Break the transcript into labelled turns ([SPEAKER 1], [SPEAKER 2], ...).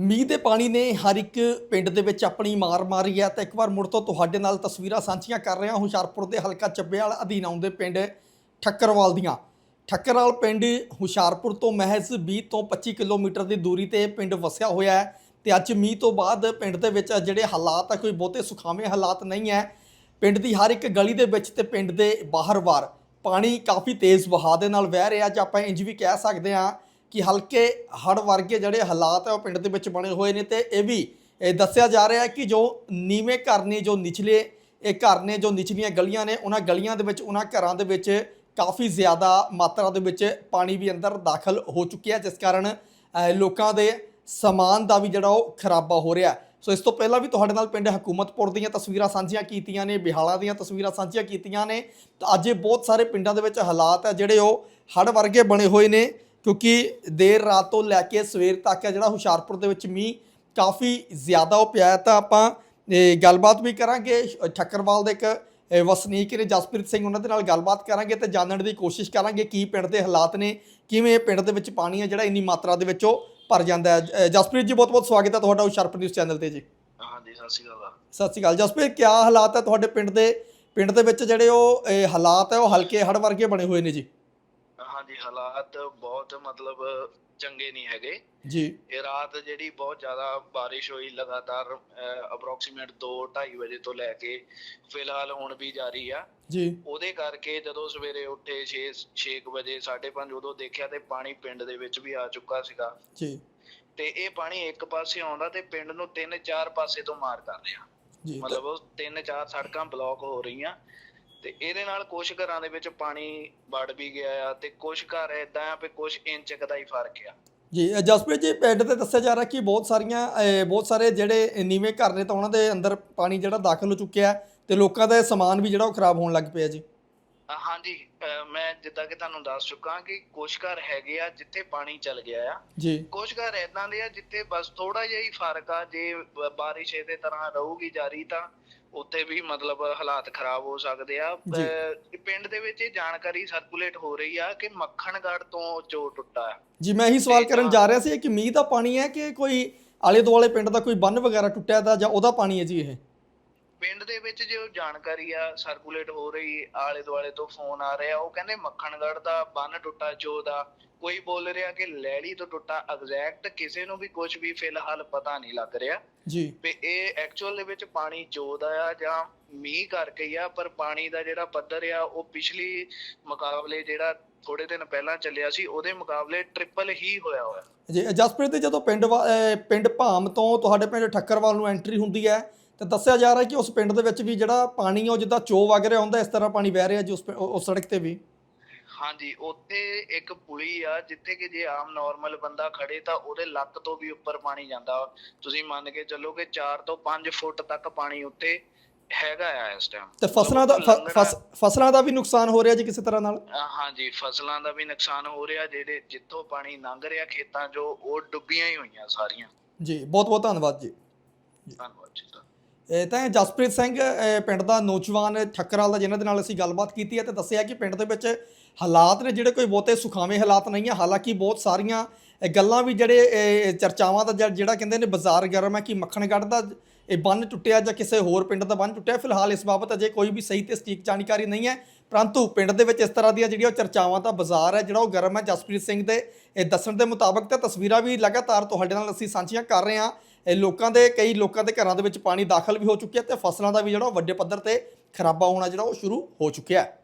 [SPEAKER 1] ਮੀਂਹ ਦੇ ਪਾਣੀ ਨੇ ਹਰ ਇੱਕ ਪਿੰਡ ਦੇ ਵਿੱਚ ਆਪਣੀ ਮਾਰ ਮਾਰੀ ਹੈ ਤਾਂ ਇੱਕ ਵਾਰ ਮੁੜ ਤੋਂ ਤੁਹਾਡੇ ਨਾਲ ਤਸਵੀਰਾਂ ਸਾਂਝੀਆਂ ਕਰ ਰਿਹਾ ਹੁਸ਼ਿਆਰਪੁਰ ਦੇ ਹਲਕਾ ਚੱਬੇਵਾਲ ਅਧੀਨ ਆਉਂਦੇ ਪਿੰਡ ਠੱਕਰਵਾਲ ਦੀਆਂ। ਠੱਕਰਵਾਲ ਪਿੰਡ ਹੁਸ਼ਿਆਰਪੁਰ ਤੋਂ ਮਹਿਜ਼ 20 ਤੋਂ 25 ਕਿਲੋਮੀਟਰ ਦੀ ਦੂਰੀ ਤੇ ਪਿੰਡ ਵਸਿਆ ਹੋਇਆ ਹੈ ਤੇ ਅੱਜ ਮੀਂਹ ਤੋਂ ਬਾਅਦ ਪਿੰਡ ਦੇ ਵਿੱਚ ਜਿਹੜੇ ਹਾਲਾਤ ਆ, ਕੋਈ ਬਹੁਤੇ ਸੁਖਾਵੇਂ ਹਾਲਾਤ ਨਹੀਂ ਹੈ। ਪਿੰਡ ਦੀ ਹਰ ਇੱਕ ਗਲੀ ਦੇ ਵਿੱਚ ਤੇ ਪਿੰਡ ਦੇ ਬਾਹਰ-ਬਾਹਰ ਪਾਣੀ ਕਾਫੀ ਤੇਜ਼ ਵਹਾਅ ਦੇ ਨਾਲ ਵਹਿ ਰਿਹਾ ਜਾਂ ਆਪਾਂ ਇੰਜ ਵੀ ਕਹਿ ਸਕਦੇ ਹਾਂ ਕਿ ਹਲਕੇ ਹੜ ਵਰਗੇ ਜਿਹੜੇ ਹਾਲਾਤ ਹੈ ਉਹ ਪਿੰਡ ਦੇ ਵਿੱਚ ਬਣੇ ਹੋਏ ਨੇ ਤੇ ਇਹ ਵੀ, ਇਹ ਦੱਸਿਆ ਜਾ ਰਿਹਾ ਹੈ ਕਿ ਜੋ ਨੀਵੇਂ ਘਰ ਨੇ, ਜੋ ਨਿਚਲੇ, ਇਹ ਘਰ ਨੇ, ਜੋ ਨਿਚਲੀਆਂ ਗਲੀਆਂ ਨੇ, ਉਹਨਾਂ ਗਲੀਆਂ ਦੇ ਵਿੱਚ, ਉਹਨਾਂ ਘਰਾਂ ਦੇ ਵਿੱਚ ਕਾਫੀ ਜ਼ਿਆਦਾ ਮਾਤਰਾ ਦੇ ਵਿੱਚ ਪਾਣੀ ਵੀ ਅੰਦਰ ਦਾਖਲ ਹੋ ਚੁੱਕਿਆ ਜਿਸ ਕਾਰਨ ਲੋਕਾਂ ਦੇ ਸਮਾਨ ਦਾ ਵੀ ਜਿਹੜਾ ਉਹ ਖਰਾਬਾ ਹੋ ਰਿਹਾ ਸੋ ਇਸ ਤੋਂ ਪਹਿਲਾਂ ਵੀ ਤੁਹਾਡੇ ਨਾਲ ਪਿੰਡ ਹਕੂਮਤਪੁਰ ਦੀਆਂ ਤਸਵੀਰਾਂ ਸਾਂਝੀਆਂ ਕੀਤੀਆਂ ਨੇ, ਬਿਹਾਲਾ ਦੀਆਂ ਤਸਵੀਰਾਂ ਸਾਂਝੀਆਂ ਕੀਤੀਆਂ ਨੇ। ਤਾਂ ਅੱਜ ਇਹ ਬਹੁਤ ਸਾਰੇ ਪਿੰਡਾਂ ਦੇ ਵਿੱਚ ਹਾਲਾਤ ਹੈ ਜਿਹੜੇ ਉਹ ਹੜ੍ਹ ਵਰਗੇ ਬਣੇ ਹੋਏ ਨੇ। ਕਿਉਂਕਿ ਦੇਰ ਰਾਤ ਤੋਂ ਲੈ ਕੇ ਸਵੇਰ ਤੱਕ ਹੈ ਜਿਹੜਾ ਹੁਸ਼ਿਆਰਪੁਰ ਦੇ ਵਿੱਚ ਮੀਂਹ ਕਾਫੀ ਜ਼ਿਆਦਾ ਉਹ ਪਿਆ ਤਾਂ ਆਪਾਂ ਗੱਲਬਾਤ ਵੀ ਕਰਾਂਗੇ। ਠੱਕਰਵਾਲ ਦੇ ਇੱਕ ਵਸਨੀਕ ਨੇ ਜਸਪ੍ਰੀਤ ਸਿੰਘ ਉਹਨਾਂ ਦੇ ਨਾਲ ਗੱਲਬਾਤ ਕਰਾਂਗੇ ਤੇ ਜਾਣਨ ਦੀ ਕੋਸ਼ਿਸ਼ ਕਰਾਂਗੇ ਕੀ ਪਿੰਡ ਦੇ ਹਾਲਾਤ ਨੇ ਕਿਵੇਂ ਪਿੰਡ ਦੇ ਵਿੱਚ ਪਾਣੀ ਹੈ ਜਿਹੜਾ ਇੰਨੀ ਮਾਤਰਾ ਦੇ ਵਿੱਚ ਉਹ ਭਰ ਜਾਂਦਾ ਹੈ। ਜਸਪ੍ਰੀਤ ਜੀ ਬਹੁਤ ਬਹੁਤ ਸਵਾਗਤ ਹੈ ਤੁਹਾਡਾ ਹੁਸ਼ਿਆਰਪੁਰ ਨਿਊਜ਼ ਚੈਨਲ ਤੇ ਜੀ।
[SPEAKER 2] ਹਾਂਜੀ ਸਤਿ ਸ਼੍ਰੀ ਅਕਾਲ।
[SPEAKER 1] ਸਤਿ ਸ਼੍ਰੀ ਅਕਾਲ। ਜਸਪ੍ਰੀਤ ਕੀ ਹਾਲਾਤ ਹੈ ਤੁਹਾਡੇ ਪਿੰਡ ਦੇ? ਪਿੰਡ ਦੇ ਵਿੱਚ ਜਿਹੜੇ ਉਹ ਹਾਲਾਤ ਹੈ ਉਹ ਹਲਕੇ ਹੜ ਵਰਗੇ ਬਣੇ ਹੋਏ ਨੇ ਜੀ।
[SPEAKER 2] ਹਾਂਜੀ ਹਾਲਾਤ ਬਹੁਤ ਮਤਲਬ ਚੰਗੇ ਨਹੀਂ ਹੈਗੇ।
[SPEAKER 1] ਜੀ।
[SPEAKER 2] ਇਹ ਰਾਤ ਜਿਹੜੀ ਬਹੁਤ ਜ਼ਿਆਦਾ ਬਾਰਿਸ਼ ਹੋਈ ਲਗਾਤਾਰ ਅਪਰੋਕਸੀਮੇਟ 2:30 ਵਜੇ ਤੋਂ ਲੈ ਕੇ ਫਿਲਹਾਲ ਹੁਣ ਵੀ ਜਾਰੀ ਆ।
[SPEAKER 1] ਜੀ।
[SPEAKER 2] ਉਹਦੇ ਕਰਕੇ ਜਦੋਂ ਸਵੇਰੇ ਉੱਠੇ 6 6 ਵਜੇ 5:30 ਉਦੋਂ ਦੇਖਿਆ ਤੇ ਪਾਣੀ ਪਿੰਡ ਦੇ ਵਿੱਚ ਵੀ ਆ ਚੁੱਕਾ ਸੀਗਾ।
[SPEAKER 1] ਜੀ।
[SPEAKER 2] ਤੇ ਇਹ ਪਾਣੀ ਇੱਕ ਪਾਸੇ ਆਉਂਦਾ ਤੇ ਪਿੰਡ ਨੂੰ ਤਿੰਨ ਚਾਰ ਪਾਸੇ ਤੋਂ ਮਾਰ ਕਰ ਰਿਹਾ ਮਤਲਬ ਤਿੰਨ ਚਾਰ ਸੜਕਾਂ ਬਲੌਕ ਹੋ ਰਹੀਆਂ। ਤੇ ਇਹਦੇ ਨਾਲ ਕੁਝ ਘਰਾਂ ਦੇ ਵਿੱਚ ਪਾਣੀ ਵੜ ਵੀ ਗਿਆ ਆ ਤੇ ਕੁਝ ਘਰ ਏਦਾਂ ਆ ਵੀ ਕੁਝ ਇੰਚ ਕੁ ਦਾ ਹੀ ਫ਼ਰਕ ਆ।
[SPEAKER 1] ਜੀ ਜਸਪ੍ਰੀਤ ਜੀ, ਪਿੰਡ ਤੇ ਦੱਸਿਆ ਜਾ ਰਿਹਾ ਕਿ ਬਹੁਤ ਸਾਰੀਆਂ ਬਹੁਤ ਸਾਰੇ ਜਿਹੜੇ ਨੀਵੇਂ ਘਰ ਨੇ ਤਾਂ ਉਹਨਾਂ ਦੇ ਅੰਦਰ ਪਾਣੀ ਜਿਹੜਾ ਦਾਖਲ ਹੋ ਚੁੱਕਿਆ ਤੇ ਲੋਕਾਂ ਦਾ ਸਮਾਨ ਵੀ ਜਿਹੜਾ ਉਹ ਖਰਾਬ ਹੋਣ ਲੱਗ ਪਿਆ ਜੀ।
[SPEAKER 2] ਹਾਂਜੀ ਮੈਂ ਜਿੱਦਾਂ ਕਿ ਤੁਹਾਨੂੰ ਦੱਸ ਚੁੱਕਾ ਕਿ ਕੁਝ ਘਰ ਹੈਗੇ ਆ ਜਿੱਥੇ ਪਾਣੀ ਚਲ ਗਿਆ ਆ।
[SPEAKER 1] ਜੀ।
[SPEAKER 2] ਕੁਝ ਘਰ ਏਦਾਂ ਦੇ ਆ ਜਿੱਥੇ ਬਸ ਥੋੜਾ ਜਿਹਾ ਹੀ ਫ਼ਰਕ ਆ ਜੇ ਬਾਰਿਸ਼ ਇਹਦੇ ਤਰ੍ਹਾਂ ਰਹੂਗੀ ਜਾਰੀ ਤਾਂ ਉੱਥੇ ਵੀ ਮਤਲਬ ਹਾਲਾਤ ਖਰਾਬ ਹੋ ਸਕਦੇ ਆ। ਪਿੰਡ ਦੇ ਵਿੱਚ ਇਹ ਜਾਣਕਾਰੀ ਸਰਕੂਲੇਟ ਹੋ ਰਹੀ ਆ ਕਿ ਮੱਖਣਗੜ੍ਹ ਤੋਂ ਚੋ ਟੁੱਟਾ
[SPEAKER 1] ਜੀ ਮੈਂ ਇਹੀ ਸਵਾਲ ਕਰਨ ਜਾ ਰਿਹਾ ਸੀ ਕਿ ਮੀਂਹ ਦਾ ਪਾਣੀ ਹੈ ਕਿ ਕੋਈ ਆਲੇ ਦੁਆਲੇ ਪਿੰਡ ਦਾ ਕੋਈ ਬੰਨ ਵਗੈਰਾ ਟੁੱਟਿਆ ਦਾ ਜਾਂ ਉਹਦਾ ਪਾਣੀ ਹੈ ਜੀ ਇਹ?
[SPEAKER 2] ਪਿੰਡ ਦੇ ਵਿੱਚ ਜੋ ਜਾਣਕਾਰੀ ਆ ਸਰਕੂਲੇਟ ਹੋ ਰਹੀ ਆਲੇ ਦੁਆਲੇ ਤੋਂ ਫੋਨ ਆ ਰਿਹਾ ਉਹ ਕਹਿੰਦੇ ਮੱਖਣਗੜ੍ਹ ਦਾ ਬੰਨ ਟੁੱਟਾ ਜੋ ਦਾ ਕੋਈ ਬੋਲ ਰਿਹਾ ਕਿ ਲੈਲੀ ਤੋਂ ਟੁੱਟਾ ਐਗਜ਼ੈਕਟ ਕਿਸੇ ਨੂੰ ਵੀ ਕੁਝ ਵੀ ਫਿਲਹਾਲ ਪਤਾ ਨਹੀਂ ਲੱਗ ਰਿਹਾ।
[SPEAKER 1] ਜੀ।
[SPEAKER 2] ਵੀ ਇਹ ਐਕਚੁਅਲ ਦੇ ਵਿੱਚ ਪਾਣੀ ਜੋ ਦਾ ਆ ਜਾਂ ਮੀਂਹ ਕਰਕੇ ਹੀ ਆ ਪਰ ਪਾਣੀ ਦਾ ਜਿਹੜਾ ਪੱਧਰ ਆ ਉਹ ਪਿਛਲੀ ਮੁਕਾਬਲੇ ਜਿਹੜਾ ਥੋੜੇ ਦਿਨ ਪਹਿਲਾਂ ਚੱਲਿਆ ਸੀ ਉਹਦੇ ਮੁਕਾਬਲੇ ਟ੍ਰਿਪਲ ਹੀ ਹੋਇਆ ਹੋਇਆ।
[SPEAKER 1] ਜੀ ਜਸਪ੍ਰੀਤ ਜੀ ਜਦੋਂ ਪਿੰਡ ਪਿੰਡ ਭਾਮ ਤੋਂ ਤੁਹਾਡੇ ਪਿੰਡ ਠੱਕਰਵਾਲ ਨੂੰ ਐਂਟਰੀ ਹੁੰਦੀ ਹੈ ਤੇ ਦੱਸਿਆ ਜਾ ਰਿਹਾ ਕਿ ਉਸ ਪਿੰਡ ਦੇ ਵਿੱਚ ਵੀ ਜਿਹੜਾ ਪਾਣੀ ਉਹ ਜਿੱਦਾਂ ਚੋ ਵਗ ਰਿਹਾ ਹੁੰਦਾ ਇਸ ਤਰ੍ਹਾਂ ਪਾਣੀ ਵਹਿ ਰਿਹਾ ਜੀ ਉਸ ਪਿੰ- ਉਸ ਸੜਕ ਤੇ ਵੀ।
[SPEAKER 2] ਹਾਂਜੀ ਉੱਥੇ ਇੱਕ ਪੁਲੀ ਆ ਜਿੱਥੇ ਕਿ ਜੇ ਆਮ ਨਾਰਮਲ ਬੰਦਾ ਖੜੇ ਤਾਂ ਉਹਦੇ ਲੱਕ ਤੋਂ ਵੀ ਉੱਪਰ ਪਾਣੀ ਜਾਂਦਾ। ਤੁਸੀਂ ਮੰਨ ਕੇ ਚੱਲੋ ਕਿ 4 ਤੋਂ 5 ਫੁੱਟ ਤੱਕ ਪਾਣੀ ਉੱਤੇ ਹੈਗਾ ਆ ਇਸ ਟਾਈਮ
[SPEAKER 1] ਤੇ ਫਸਲਾਂ ਦਾ ਫ- ਫਸ- ਫਸਲਾਂ ਦਾ ਵੀ ਨੁਕਸਾਨ ਹੋ ਰਿਹਾ ਜੀ ਕਿਸੇ ਤਰ੍ਹਾਂ ਨਾਲ?
[SPEAKER 2] ਹਾਂਜੀ ਫਸਲਾਂ ਦਾ ਵੀ ਨੁਕਸਾਨ ਹੋ ਰਿਹਾ ਜਿਹੜੇ ਜਿੱਥੋਂ ਪਾਣੀ ਲੰਘ ਰਿਹਾ ਖੇਤਾਂ 'ਚੋਂ ਉਹ ਡੁੱਬੀਆਂ ਹੀ ਹੋਈਆਂ ਸਾਰੀਆਂ।
[SPEAKER 1] ਜੀ ਬਹੁਤ ਬਹੁਤ ਧੰਨਵਾਦ ਜੀ।
[SPEAKER 2] ਧੰਨਵਾਦ ਜੀ ਤੁਹਾਡਾ।
[SPEAKER 1] ਤਾਂ ਜਸਪ੍ਰੀਤ ਸਿੰਘ ਪਿੰਡ ਦਾ ਨੌਜਵਾਨ ਠੱਕਰਾਲ ਦਾ, ਜਿਨ੍ਹਾਂ ਦੇ ਨਾਲ ਅਸੀਂ ਗੱਲਬਾਤ ਕੀਤੀ ਹੈ ਤੇ ਦੱਸਿਆ ਕਿ ਪਿੰਡ ਦੇ ਵਿੱਚ ਹਾਲਾਤ ਨੇ ਜਿਹੜੇ ਕੋਈ ਬਹੁਤੇ ਸੁਖਾਵੇਂ ਹਾਲਾਤ ਨਹੀਂ ਹੈ। ਹਾਲਾਂਕਿ ਬਹੁਤ ਸਾਰੀਆਂ ਗੱਲਾਂ ਵੀ ਜਿਹੜੇ ਚਰਚਾਵਾਂ ਦਾ ਜਿਹੜਾ- ਕਹਿੰਦੇ ਨੇ ਬਾਜ਼ਾਰ ਗਰਮ ਹੈ ਕਿ ਮੱਖਣਗੜ੍ਹ ਦਾ ਇਹ ਬੰਨ ਟੁੱਟਿਆ ਜਾਂ ਕਿਸੇ ਹੋਰ ਪਿੰਡ ਦਾ ਬੰਨ ਟੁੱਟਿਆ, ਫਿਲਹਾਲ ਇਸ ਬਾਬਤ ਅਜੇ ਕੋਈ ਵੀ ਸਹੀ ਤੇ ਸਟੀਕ ਜਾਣਕਾਰੀ ਨਹੀਂ ਹੈ। ਪਰੰਤੂ ਪਿੰਡ ਦੇ ਵਿੱਚ ਇਸ ਤਰ੍ਹਾਂ ਦੀਆਂ ਜਿਹੜੀਆਂ ਉਹ ਚਰਚਾਵਾਂ ਦਾ ਬਾਜ਼ਾਰ ਹੈ, ਜਿਹੜਾ ਉਹ ਗਰਮ ਹੈ। ਜਸਪ੍ਰੀਤ ਸਿੰਘ ਦੇ, ਇਹ ਦੱਸਣ ਦੇ ਮੁਤਾਬਕ ਤਾਂ ਤਸਵੀਰਾਂ ਵੀ ਲਗਾਤਾਰ ਤੁਹਾਡੇ ਨਾਲ ਅਸੀਂ ਸਾਂਝੀਆਂ ਕਰ ਰਹੇ ਹਾਂ। ਲੋਕਾਂ ਦੇ, ਕਈ ਲੋਕਾਂ ਦੇ ਘਰਾਂ ਦੇ ਵਿੱਚ ਪਾਣੀ ਦਾਖਲ ਵੀ ਹੋ ਚੁੱਕਿਆ ਤੇ ਫਸਲਾਂ ਦਾ ਵੀ ਜਿਹੜਾ ਉਹ ਵੱਡੇ ਪੱਧਰ ਤੇ ਖਰਾਬਾ ਹੋਣਾ ਜਿਹੜਾ ਉਹ ਸ਼ੁਰੂ ਹੋ ਚੁੱਕਿਆ ਹੈ।